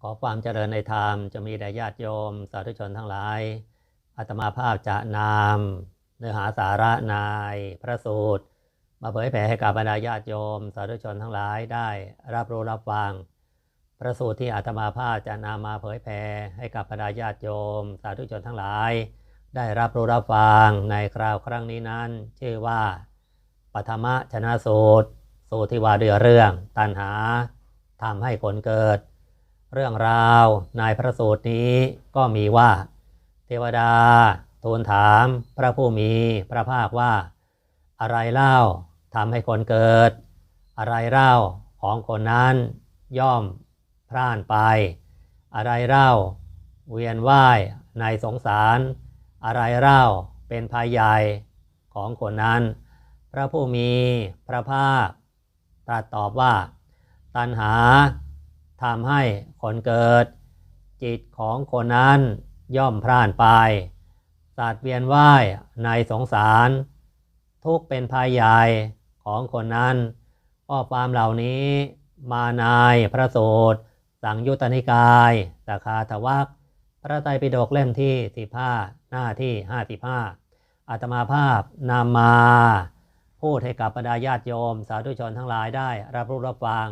ขอความเจริญในธรรมจะมีแด่ญาติโยม สาธุชนทั้งหลายอาตมาภาพจะนำเนื้อหาสาระในพระสูตร มาเผยแผ่ให้กับบรรดาญาติโยม สาธุชนทั้งหลายได้รับรู้รับฟัง พระสูตรที่อาตมาภาพจะนำมาเผยแผ่ให้กับบรรดาญาติโยม สาธุชนทั้งหลาย ได้รับรู้รับฟังในคราวครั้งนี้นั้น ชื่อว่าปฐมชนะสูตร สูตรที่ว่าด้วยเรื่อง ตัณหาทำให้คนเกิด เรื่องราวในพระสูตรนี้ก็มีว่า เทวดาทูลถามพระผู้มีพระภาคว่า อะไรเล่าทำให้คนเกิด อะไรเล่าของคนนั้นย่อมพร่านไป อะไรเล่าเวียนว่ายในสงสาร อะไรเล่าเป็นภัยใหญ่ของคนนั้น พระผู้มีพระภาคตรัสตอบว่า ตัณหา ทำให้คนเกิด จิตของคนนั้นย่อมพร่านไปสัตว์เวียนว่ายในสงสาร ทุกเป็นภัยใหญ่ของคนนั้นข้อความเหล่านี้มาในพระสูตร สังยุตตนิกายสาขาทวักพระไตรปิฎกเล่มที่15หน้าที่55อาตมาภาพนำมา พูดให้กับบรรดาญาติโยม สาธุชนทั้งหลายได้รับรู้รับฟัง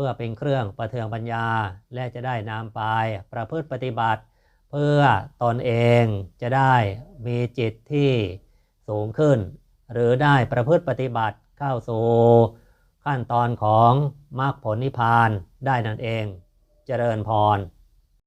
พื่อเป็นเครื่องประเทืองปัญญาและจะได้นำไปประพฤติปฏิบัติ เพื่อตนเองจะได้มีจิตที่สูงขึ้น หรือได้ประพฤติปฏิบัติเข้าสู่ขั้นตอนของมรรคผลนิพพานได้นั่นเอง เจริญพร